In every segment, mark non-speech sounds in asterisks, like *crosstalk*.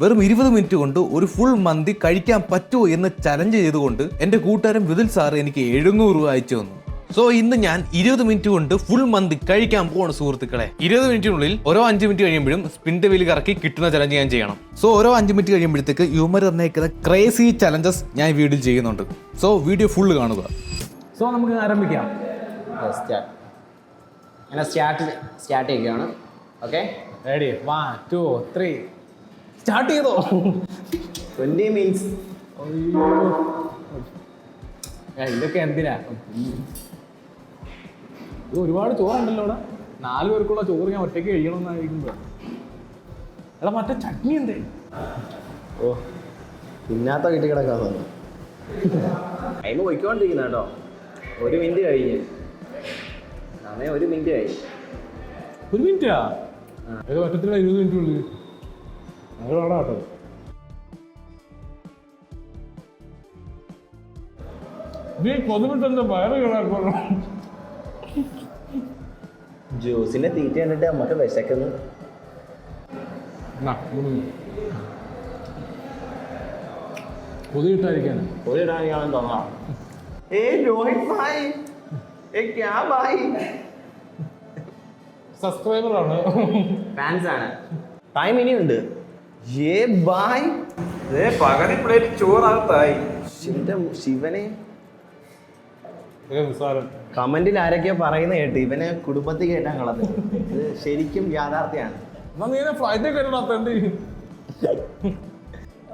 വെറും ഇരുപത് മിനിറ്റ് കൊണ്ട് ഒരു ഫുൾ മന്തി കഴിക്കാൻ പറ്റുമോ എന്ന് ചലഞ്ച് ചെയ്തുകൊണ്ട് എന്റെ കൂട്ടുകാരൻ വിതിൽ സാർ എനിക്ക് എഴുന്നൂറ് രൂപ അയച്ചു തന്നു. സോ ഇന്ന് ഞാൻ ഇരുപത് മിനിറ്റ് കൊണ്ട് ഫുൾ മന്തി കഴിക്കാൻ പോവാണ് സുഹൃത്തുക്കളെ. ഇരുപത് മിനിറ്റിനുള്ളിൽ ഓരോ അഞ്ച് മിനിറ്റ് കഴിയുമ്പോഴും സ്പിന്റെ വീൽ കറക്കി കിട്ടുന്ന ചലഞ്ച് ഞാൻ ചെയ്യണം. സോ ഓരോ അഞ്ച് മിനിറ്റ് കഴിയുമ്പോഴത്തേക്ക് യുമർ നിർണയിക്കുന്ന ക്രേസി ചലഞ്ചസ് ഞാൻ വീഡിയോ ചെയ്യുന്നുണ്ട്. സോ വീഡിയോ ഫുള്ള് കാണുക. സോ നമുക്ക് ആരംഭിക്കാം. സ്റ്റാർട്ട് സ്റ്റാർട്ട് ചെയ്യുകയാണ്. Okay ready one two three start ചെയ്തോ? ട്വന്റി മീൻസ് ഇതൊക്കെ എന്തിനാ? ഇത് ഒരുപാട് ചോറുണ്ടല്ലോ ഇവിടെ. നാല് പേർക്കുള്ള ചോറ് ഞാൻ ഒറ്റയ്ക്ക് കഴിക്കണമെന്നായിരിക്കുമ്പോ. എടാ മറ്റേ ചട്നി എന്തേ? ഓ പിന്നാത്ത കിട്ടി കിടക്കാൻ തോന്നുന്നു. ടൈം പോയിക്കൊണ്ടിരിക്കുന്ന കേട്ടോ. ഒരു മിനിറ്റ് കഴിഞ്ഞ്. സമയം ഒരു മിനിറ്റ് കഴിഞ്ഞ് ഒരു മിനിറ്റാ ഒറ്റത്തിലുള്ള ഇരുപത് മിനിറ്റ് ഉള്ളിൽ വേണം കേട്ടോ നീ കൊതുമിട്ടെന്താ വയറ് കിടക്കണം ജ്യൂസിന്റെ തീറ്റ കണ്ടിട്ട് നമുക്ക് വിശക്കുന്നു. കൊതി കിട്ടാതിരിക്കാനാ ഒരു ഇടാനാണെന്ന് തോന്നാം. ഏ രോഹിത് ഭായ് ഏ ക്യാ ഭായ് സബ്സ്ക്രൈബർ ആണ്. ഫാൻസ് ആണ്. ടൈം ഇനിയുണ്ട്. ഏ ബായ്. പകുതി പ്ലേറ്റ് ചോറാകത്തായി. എന്റെ ശിവനെ. കമന്റിൽ ആരൊക്കെയോ പറയുന്ന കേട്ട് ഇവനെ കുടുംബത്തിൽ കേട്ടാ കളഞ്ഞു. ഇത് ശരിക്കും യാഥാർത്ഥ്യാണ്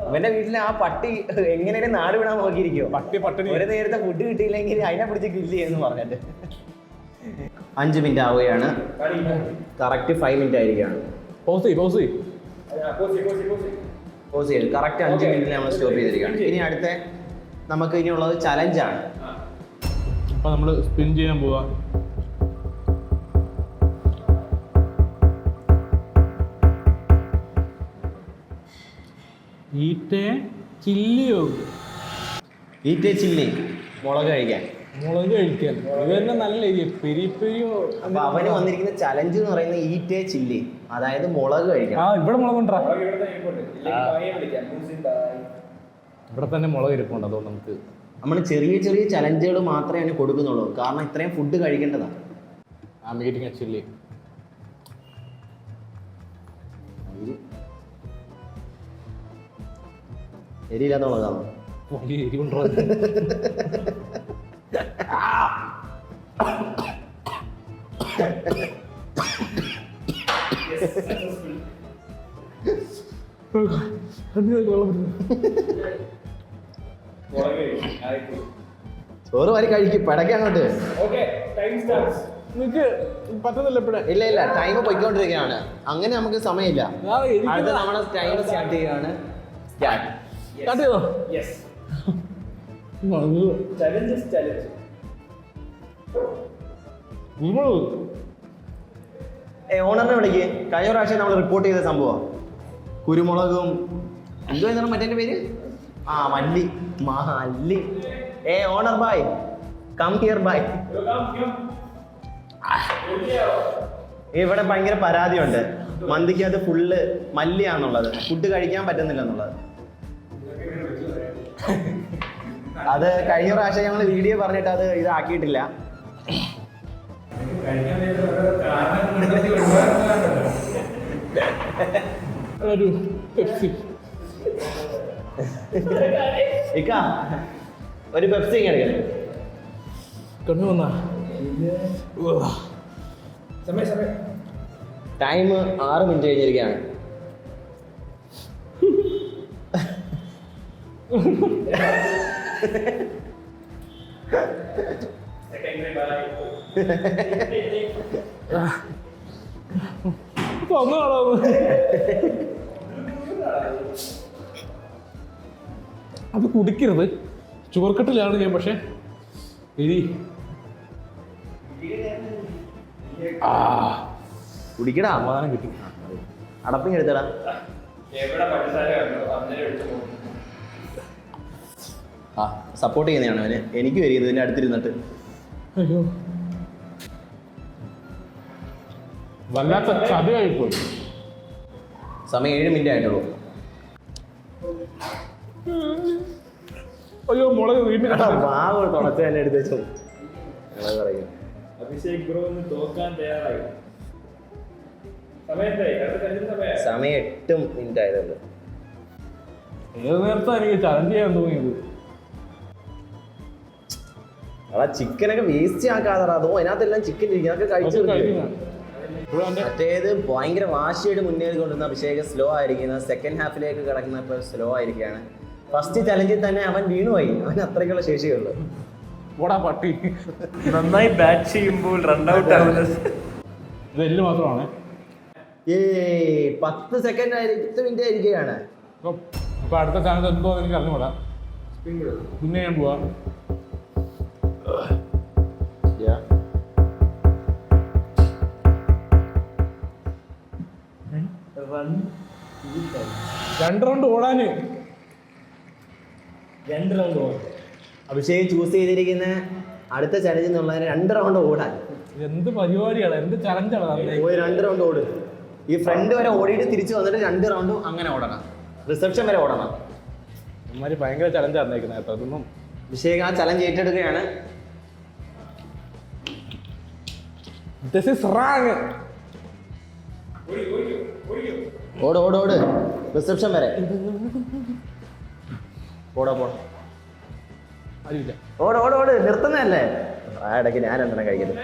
ഇവന്റെ വീട്ടിലെ ആ പട്ടി എങ്ങനെയാണ് നാട് വിടാൻ നോക്കിയിരിക്കോ പട്ടി പട്ടി ഒരു നേരത്തെ ഫുഡ് കിട്ടിയില്ലെങ്കിൽ അതിനെ പിടിച്ച് കില്ല് ചെയ്യുന്നു പറഞ്ഞിട്ട്. അഞ്ച് മിനിറ്റ് ആവുകയാണ്. കറക്റ്റ് ഫൈവ് മിനിറ്റ് ആയിരിക്കുകയാണ്. പോസ് പൗസ് പോസ് ചെയ്തു കറക്റ്റ് അഞ്ച് മിനിറ്റിൽ നമ്മൾ സ്റ്റോപ്പ് ചെയ്തിരിക്കുകയാണ്. ഇനി അടുത്ത നമുക്ക് ഇനിയുള്ളത് ചലഞ്ചാണ്. അപ്പോൾ നമ്മൾ സ്പിൻ ചെയ്യാൻ പോവാ. ഈറ്റേ ചില്ലിയോ ഈറ്റേ ചില്ലി. മുളക് കഴിക്കാൻ. മുളക് കഴിക്കാൻ ഇത് തന്നെ നല്ല പെരി പെരിയോ അപ്പൊ അവന് വന്നിരിക്കുന്ന ചലഞ്ച് എന്ന് പറയുന്നത് ഈറ്റേ ചില്ലി അതായത് മുളക് ആ കഴിക്കണം ഇവിടെ മുളക് ഉണ്ടാ? ഇവിടെ തന്നെ മുളക് ഇരിപ്പുണ്ട്. അതുകൊണ്ട് നമുക്ക് നമ്മൾ ചെറിയ ചെറിയ ചലഞ്ചുകൾ മാത്രമേ അവന് കൊടുക്കുന്നുള്ളൂ. കാരണം ഇത്രയും ഫുഡ് കഴിക്കേണ്ടതാണ് ആ മീറ്റിംഗ് ചില്ലി എരിയില്ലാത്ത മുളകാണോ? എരിവുണ്ടോ *laughs* ചോറ് വരി കഴിക്കും പടക്ക അങ്ങോട്ട്. നിനക്ക് പറ്റുന്നില്ല ഇപ്പഴേ. ഇല്ല ഇല്ല ടൈം പൊയ്ക്കൊണ്ടിരിക്കുകയാണ്. അങ്ങനെ നമുക്ക് സമയമില്ല. അടുത്ത നമ്മുടെ ടൈം സ്റ്റാർട്ട് ചെയ്യുകയാണ്. സ്റ്റാർട്ട് സ്റ്റാർട്ട് ചെയ്തോ? ഏ ഓണറിനെ വിളിക്ക്. കഴിഞ്ഞ പ്രാവശ്യം നമ്മൾ റിപ്പോർട്ട് ചെയ്ത സംഭവം. കുരുമുളകും എന്തോ എന്താണ് മറ്റേ പേര്? ആ മല്ലി. മല്ലി. ഏ ഓണർ ബായ് കം ഹിയർ ബായ് ഇവിടെ ഭയങ്കര പരാതിയുണ്ട്. മന്തിക്കകത്ത് ഫുള്ള് മല്ലിയാണുള്ളത്. ഫുഡ് കഴിക്കാൻ പറ്റുന്നില്ല എന്നുള്ളത്. അത് കഴിഞ്ഞ പ്രാവശ്യം ഞങ്ങൾ വീഡിയോ പറഞ്ഞിട്ട് അത് ഇതാക്കിയിട്ടില്ല. ഒരു പെപ്സി ഇക്ക ഒരു പെപ്സി ഇങ്ങനെ എടുക്കല്ലേ കണ്ണു വന്നാ? ടൈം ആറ് മിനിറ്റ് കഴിഞ്ഞിരിക്കുകയാണ് *laughs* തന്നാണോ അത് കുടിക്കരുത്. ചുവർക്കട്ടിലാണ് ഞാൻ പക്ഷെ എരി ആ. കുടിക്കടാ അമ്മാനം കിട്ടി. എടുത്തു എടുത്തടാ ആ സപ്പോർട്ട് ചെയ്യുന്നതാണ് അവന്. എനിക്ക് വരും ഇതിന്റെ അടുത്തിരുന്നിട്ട്. അയ്യോ. വല്ലാത്ത ചതി കഴിപ്പോയി സമയം ഏഴ് മിനിറ്റ് ആയിട്ടുള്ളൂ. അയ്യോ മുളക് വീണ്ടും മാവ് തുടച്ച് തന്നെ എടുത്ത് വെച്ചു. ഞങ്ങൾ പറയും. അഭിഷേക് ബ്രോ ഒന്ന് തോക്കാൻ തയ്യാറായി. സമയം എട്ട് മിനിറ്റ് ആയതുള്ളൂ ഏത് നേരത്തെ എനിക്ക് ചലഞ്ച് ചെയ്യാൻ തോന്നിയത്? അതാ ചിക്കനൊക്കെ വേസ്റ്റ് ആക്കാതെ അതോ അതിനകത്തെല്ലാം ചിക്കൻ ഇരിക്കും. അതൊക്കെ കഴിച്ചു മറ്റേത് ഭയങ്കര വാശിയായിട്ട് മുന്നേറിക്കൊണ്ടിരുന്ന അഭിഷേക് സ്ലോ ആയിരിക്കുന്ന സെക്കൻഡ് ഹാഫിലേക്ക് കിടക്കുന്നപ്പോൾ സ്ലോ ആയിരിക്കുകയാണ്. ഫസ്റ്റ് ചലഞ്ചിൽ തന്നെ അവൻ വീണുപോയി അവൻ അത്രയ്ക്കുള്ള ശേഷിയുള്ളൂ. പോടാ പട്ടി. നന്നായി ബാറ്റ് ചെയ്യുമ്പോൾ റൺ ഔട്ട് ആവുന്നത് മാത്രമാണ്. ഏ പത്ത് സെക്കൻഡ് ആയിരിക്കും മിനിറ്റ് ആയിരിക്കുകയാണ്. അപ്പൊ അടുത്ത ചാനൽ എന്തോ എനിക്ക് അറിഞ്ഞുകൂടാ. പിന്നെ ഞാൻ പോവാ. രണ്ട് റൗണ്ട് ഓടാന് രണ്ട് റൗണ്ട് ഓടാൻ അഭിഷേക് ചൂസ് ചെയ്തിരിക്കുന്ന അടുത്ത ചലഞ്ച് എന്നുള്ളതിന് രണ്ട് റൗണ്ട് ഓടാൻ. എന്ത് പരിപാടിയാണ് എന്ത് ചലഞ്ചാണ് പോയി രണ്ട് റൗണ്ട് ഓട്. ഈ ഫ്രണ്ട് വരെ ഓടിയിട്ട് തിരിച്ചു വന്നിട്ട് രണ്ട് റൗണ്ടും അങ്ങനെ ഓടണം. റിസപ്ഷൻ വരെ ഓടണം. ഭയങ്കര ചലഞ്ച് അറിഞ്ഞേക്കുന്നത് കേട്ടോ. അതൊന്നും അഭിഷേക് ആ ചലഞ്ച് ഏറ്റെടുക്കുകയാണ്. ദിസ് ഇസ് റാങ് ഓട് ഓട് ഓട്. റിസപ്ഷൻ വരെ. ഓടാ പോടാ. അറിയില്ല ഓട് ഓട് ഓട്. നിർത്തുന്നതല്ലേ? ആ ഇടയ്ക്ക് ഞാൻ എന്തെങ്കിലും കഴിക്കുന്നത്?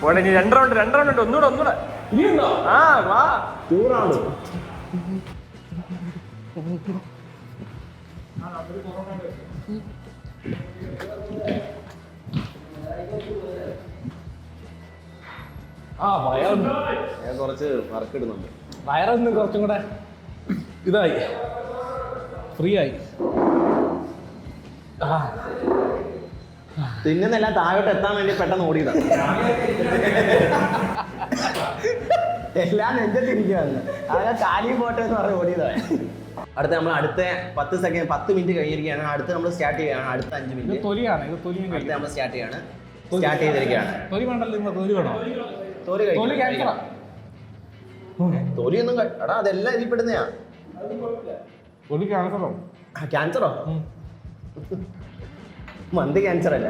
പോടെ ഇനി രണ്ട് റൗണ്ട് രണ്ട് റൗണ്ട് ഉണ്ട്. ഒന്നുകൂടെ ഒന്നുകൂടെ ആ വാ. ടൂ റൗണ്ട് ആ വയറൊന്ന് ഞാൻ കുറച്ച് വർക്ക് ഇടുന്നുണ്ട്. വയറൊന്ന് കുറച്ചും കൂടെ ഇതായി. ഫ്രീ ആയി ആ. തിന്നുന്നെല്ലാം താഴോട്ട് എത്താൻ വേണ്ടി പെട്ടെന്ന് ഓടിയതാണ് *laughs* എല്ലാം നെഞ്ചത്തിരിക്കുകയാണ് അതെ കാലി പോട്ടെ എന്ന് പറഞ്ഞ് ഓടിയതാണ് അടുത്ത നമ്മൾ അടുത്ത പത്ത് സെക്കൻഡ് പത്ത് മിനിറ്റ് കഴിഞ്ഞിരിക്കുകയാണ്. അടുത്ത നമ്മൾ സ്റ്റാർട്ട് ചെയ്യുകയാണ്. അടുത്ത അഞ്ച് മിനിറ്റ് തൊലിയാണ് ഇത് തൊലിയും അടുത്ത നമ്മൾ സ്റ്റാർട്ട് ചെയ്യാണ്. സ്റ്റാർട്ട് ചെയ്തിരിക്കുകയാണ്. തൊലി വേണ്ടല്ലോ തൊലി വേണോ? തോൽ തൊലി കഴി- എടാ അതെല്ലാം ഇതിൽ പെടുന്നയാ. തൊലി ക്യാൻസറോ ക്യാൻസറോ മന്ത് ക്യാൻസർ അല്ല?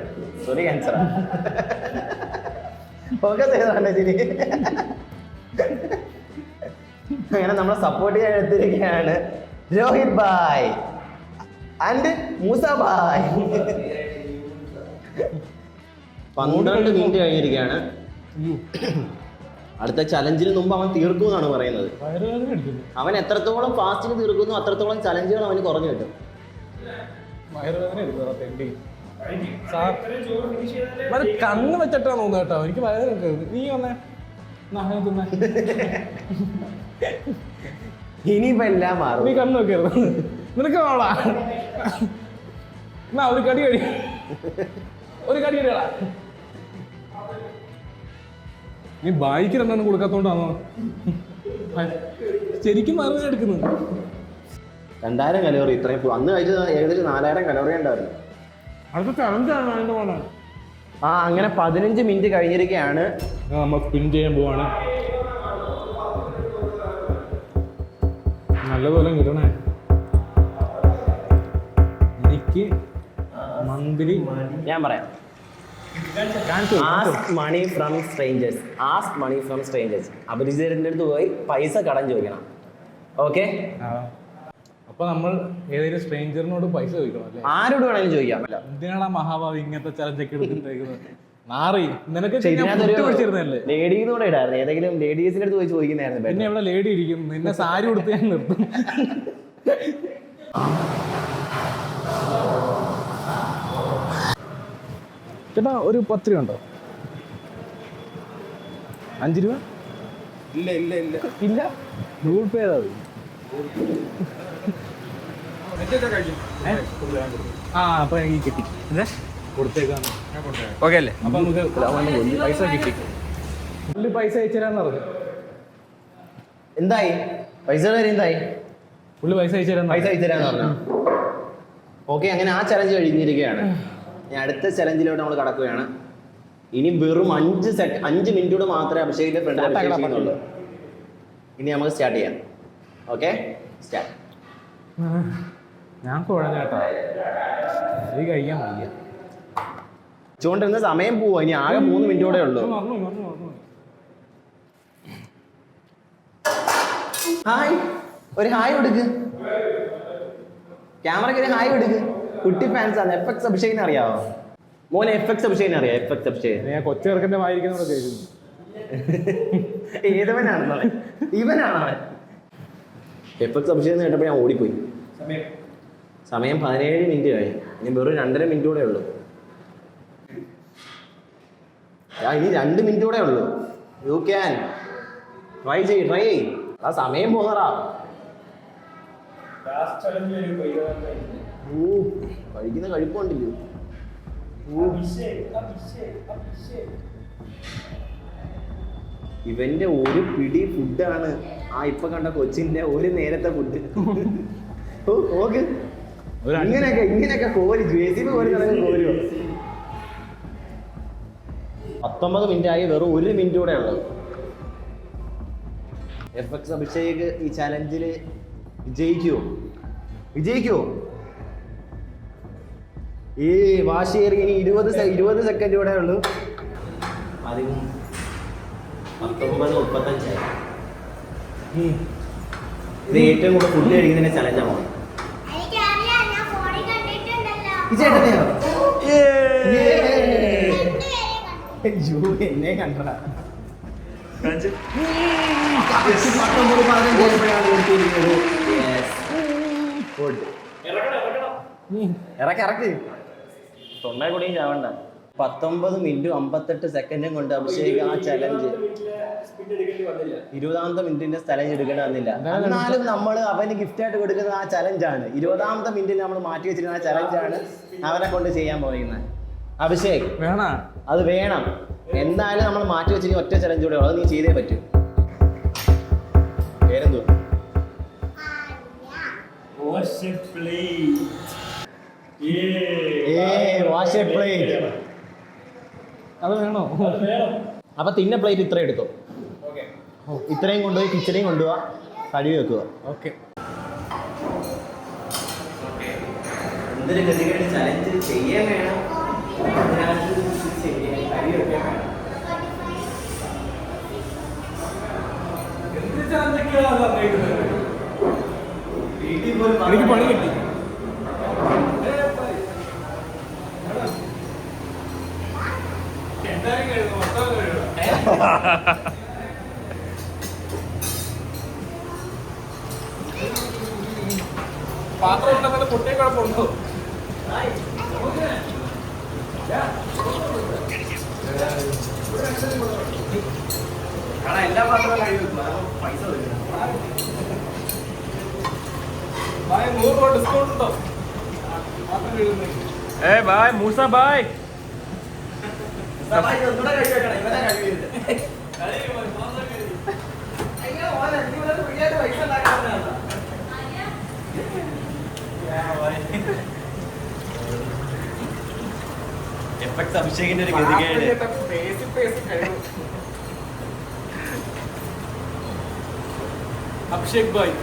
തൊലി ക്യാൻസറാ ഫോക്കസ് ചെയ്തോണ്ടേ ശരി അങ്ങനെ നമ്മളെ സപ്പോർട്ട് ചെയ്യാൻ എടുത്തിരിക്കുകയാണ്. Rohit bye and Moosa bye പന്ത്രണ്ട് മിനിറ്റ് കഴിഞ്ഞിരിക്കുകയാണ്. അടുത്ത ചലഞ്ചിന് മുമ്പ് അവൻ തീർക്കും എന്നാണ് പറയുന്നത് അവൻ എത്രത്തോളം ഫാസ്റ്റിന് തീർക്കുന്നു അത്രത്തോളം ചലഞ്ചുകൾ അവന് കുറഞ്ഞു കിട്ടും. കണ്ണ് വെച്ചിട്ടാണ് തോന്നുന്നത് കേട്ടോ. എനിക്ക് എടുക്കരുത് നീ വന്നേ. ഇനിയിപ്പോ എല്ലാം മാറും. നീ കണ്ണു നോക്കിയത് നിനക്ക് വേണോടാ? എന്നാ ഒരു കടി കടി ഒരു കടി കടിയടാ നീ ബായിക്ക് രണ്ടെണ്ണം കൊടുക്കാത്തോണ്ടാണോ ശരിക്കും വയറുവേദന എടുക്കുന്നത്. രണ്ടായിരം കലോറി ഇത്രയും അന്ന് കഴിച്ചത് ഏകദേശം നാലായിരം കലോറി ഉണ്ടായിരുന്നു. അടുത്ത ചലഞ്ചാണ് അതിന്റെ പോലെ ആ അങ്ങനെ പതിനഞ്ച് മിനിറ്റ് കഴിഞ്ഞിരിക്കുകയാണ്. നമ്മൾ സ്പിൻ ചെയ്യാൻ പോവാണ്. നല്ലപോലെ കിട്ടണേ. എനിക്ക് മന്ത്ലി ഞാൻ പറയാം. Ask money from strangers ask money from strangers അപരിചിതരുടെ അടുത്ത് പോയി പൈസ കടം ചോദിക്കണം. ഓക്കെ അപ്പൊ നമ്മൾ ഏതെങ്കിലും സ്ട്രേഞ്ചറിനോട് പൈസ ചോദിക്കണം അല്ലേ? ആരോട് വേണമെങ്കിലും ചോദിക്കാം. അല്ല എന്തിനാണ് മഹാഭാവി ഇങ്ങനത്തെ ചലഞ്ചൊക്കെ എടുത്തിട്ടേക്കുന്നത് നാറി നിനക്ക് പിടിച്ചിരുന്നല്ലേ ലേഡീസ് കൂടെ ഇടായിരുന്നു. ഏതെങ്കിലും ലേഡീസിന്റെ അടുത്ത് പോയി ചോദിക്കുന്നതായിരുന്നു പിന്നെ. ഇവിടെ ലേഡി ഇരിക്കും. നിന്നെ സാരി കൊടുത്ത് ഞാൻ നിർത്തും. ചേട്ടാ ഒരു പത്ത് രൂപ ഉണ്ടോ? അഞ്ച് രൂപ? ഇല്ല ഇല്ല ഇല്ല. ഇല്ല? ഗൂഗിൾ പേ ചെയ്താൽ മതി? ആ അപ്പൊ എനിക്ക് കിട്ടി. കൊടുത്തേക്കാന്ന്. ഓക്കെ അല്ലേ? അപ്പൊ നമുക്ക് പൈസ കിട്ടി. പുള്ളി പൈസ അയച്ചുതരാന്ന് പറഞ്ഞു. എന്തായി? പൈസ കാര്യം എന്തായി? പുള്ളി പൈസ അയച്ചുതരാന്ന് പൈസ അയച്ചുതരാന്ന് പറഞ്ഞു? ഓക്കെ അങ്ങനെ ആ ചലഞ്ച് കഴിഞ്ഞിരിക്കുകയാണ്. ഞാൻ അടുത്ത ചലഞ്ചിലോട്ട് നമ്മൾ കടക്കുകയാണ്. ഇനി വെറും അഞ്ച് സെക്കൻഡ് അഞ്ച് മിനിറ്റോട് മാത്രമേ അഭിഷേകിന്റെ ഫ്രണ്ട് Start ഇനി നമുക്ക് സ്റ്റാർട്ട് ചെയ്യാം. ഓക്കെ സ്റ്റാർട്ട് ഞാൻ കുഴഞ്ഞേട്ടാ ഇത് കഴിക്കാൻ വയ്യ. ചൂണ്ടിരുന്ന സമയം പോവാ. ഇനി ആകെ മൂന്ന് മിനിറ്റോടെ ഉള്ളു. ഹായ് ഒരു ഹായ് കൊടുക്ക്. ക്യാമറയ്ക്ക് ഒരു ഹായ് കൊടുക്ക്. കുട്ടി ഫാൻസ് ആണ്. എഫ് എക്സ് അഭിഷേകിനെ അറിയാവോ? മോനെ എഫ് എക്സ് അഭിഷേകിനെ അറിയാം? F X Abhishek. ഞാൻ കൊച്ചിറക്കന്റെ വായിരിക്കുന്ന കേൾക്കുന്നു ഏതവനാണെന്ന് അവൻ? ഇവനാണ് അവൻ എഫ് എക്സ് അഭിഷേക് കേട്ടപ്പോൾ ഞാൻ ഓടിപ്പോയി. സമയം. പതിനേഴ് മിനിറ്റ് ആയി. ഇനി വെറും രണ്ടര മിനിറ്റ് കൂടെ ഉള്ളൂ. ആ ഇനി രണ്ട് മിനിറ്റ് കൂടെ ഉള്ളൂ. യു ക്യാൻ ട്രൈ ചെയ് ട്രൈ ചെയ് ആ സമയം പോന്നറാ ഓ കഴിക്കുന്ന കഴിപ്പുണ്ടല്ലോ. ഇവന്റെ ഒരു പിടി ഫുഡാണ് ആ ഇപ്പൊ കണ്ട കൊച്ചിന്റെ ഒരു നേരത്തെ ഫുഡ് ഓക്ക്. ഇങ്ങനെയൊക്കെ ഇങ്ങനെയൊക്കെ കോരി ജേസിബി കോരി കോരുവോ? പത്തൊമ്പത് മിനിറ്റ് ആയി വെറും ഒരു മിനിറ്റ് കൂടെ ഉള്ളത്. എഫ് എക്സ് അഭിഷേക് ഈ ചലഞ്ചിൽ വിജയിക്കുവോ? വിജയിക്കുവോ? ഈ വാശിയേറി ഇനി ഇരുപത് ഇരുപത് സെക്കൻഡ് കൂടെ ഉള്ളൂ. പതിമൂന്ന് പത്തൊമ്പത് മുപ്പത്തഞ്ചായി ഇത് ഏറ്റവും കൂടുതൽ ഫുഡ് കഴിക്കുന്നതിന്റെ ചലഞ്ചാണ് കണ്ടിട്ടുണ്ടല്ലോ ഈ യേ രണ്ടുപേരെ കണ്ടു. ജൂ എന്നെ കണ്ടടാ ഇറക്കി ഇറക്കി. തൊണ്ടേ കൂടി ചാവണ്ട. പത്തൊമ്പത് മിനിറ്റും അമ്പത്തെട്ട് സെക്കൻഡും കൊണ്ട് അഭിഷേക് ആ ചലഞ്ച് ഇരുപതാമത്തെ മിനിറ്റിന്റെ ചലഞ്ച് എടുക്കേണ്ടി വന്നില്ല. എന്നാലും നമ്മൾ അവന് ഗിഫ്റ്റ് ആയിട്ട് കൊടുക്കുന്ന ആ ചലഞ്ചാണ് ഇരുപതാമത്തെ മിനിറ്റിൽ നമ്മൾ മാറ്റി വെച്ചിരിക്കുന്ന ആ ചലഞ്ചാണ് അവനെ കൊണ്ട് ചെയ്യാൻ പോകുന്നത് അഭിഷേക് വേണ? അത് വേണം. എന്തായാലും നമ്മൾ മാറ്റി വെച്ചിരിക്കുന്ന ഒറ്റ ചലഞ്ച് കൂടെ അത് നീ ചെയ്തേ പറ്റൂ. പേരെന്തോ? Wash it, please. Yeah. A wash plate അത് വേണോ? അപ്പൊ തിന്ന പ്ലേറ്റ് ഇത്ര എടുത്തു. ഇത്രയും കൊണ്ടുപോയി കിച്ചണിയും കൊണ്ടുപോവാ. കഴുകി വെക്കുക ഓക്കെ. എനിക്ക് പണി കിട്ടി. പാത്രം ഉണ്ടെന്നുള്ള കുട്ടിയെ കുഴപ്പമുണ്ടോ എല്ലാ പാത്രവും പൈസ നൂറ് രൂപ ഡിസ്കൗണ്ട് ഉണ്ടോ പാത്രം കഴുകുന്നതിന് Hey, bye, അഭിഷേകിന്റെ ഒരു ഗതികേട്. അഭിഷേക് ഭായ്.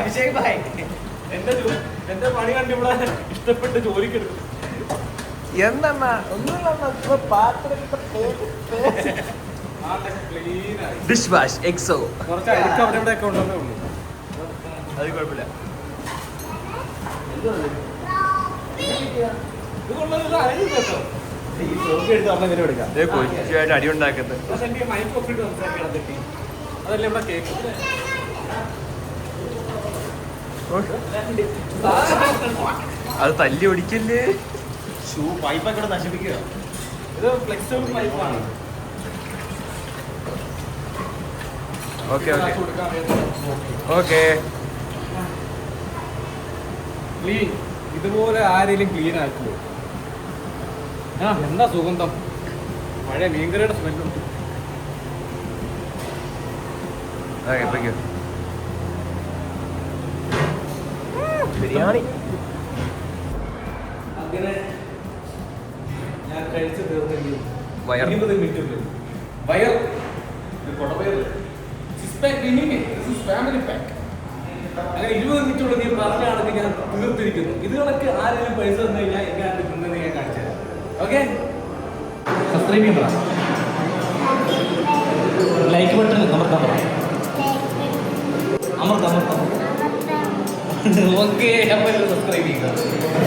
അഭിഷേക് ഭായ്. എന്റെ എന്റെ പണി കണ്ടിവിടെ ഇഷ്ടപ്പെട്ട് ജോലിക്ക് എടുക്കും എന്തെന്നാ ഡിഷ് വാഷ് എക്സോ അത് കുഴപ്പമില്ല. കൊച്ചുമായിട്ട് അടി ഉണ്ടാക്കുന്നത്. അത് തല്ലി ഒടിക്കല്ലേ ഷൂ പൈപ്പൊക്കെ ഇവിടെ നശിപ്പിക്കുക. ഇത് ഫ്ലെക്സിബിൾ പൈപ്പാണ് ഓക്കെ ഓക്കെ ഓക്കെ ക്ലീൻ ഇതുപോലെ ആരെങ്കിലും ക്ലീൻ ആക്കുമോ ആ എന്താ സുഗന്ധം? പഴയ മീൻകറിയുടെ സ്മെല്ലുണ്ട് ബിരിയാണി. അങ്ങനെ ഞാൻ കഴിച്ചു തീർന്നെങ്കിൽ വയർ. ഇരുപത് മിനിറ്റ് വയർ. ഇത് കൊടവയർ സിക്സ് ഫാമിലി പാക്ക് അങ്ങനെ ഇരുപത് മിനിറ്റ് കൊണ്ട് നീ പറഞ്ഞാണെങ്കിൽ ഞാൻ തീർത്തിരിക്കുന്നു. ഇതുകളൊക്കെ ആരെങ്കിലും പൈസ തന്നു കഴിഞ്ഞാൽ എങ്ങനെ തിന്നുന്നത് ഞാൻ കാണിച്ചു തരാം ഓക്കെ സബ്സ്ക്രൈബ് ചെയ്യുന്ന ലൈക്ക് ബട്ടൺ അമർത്താൻ പറ. അമർത്താം അമർത്താം. ഓക്കെ അപ്പോൾ സബ്സ്ക്രൈബ് ചെയ്യുക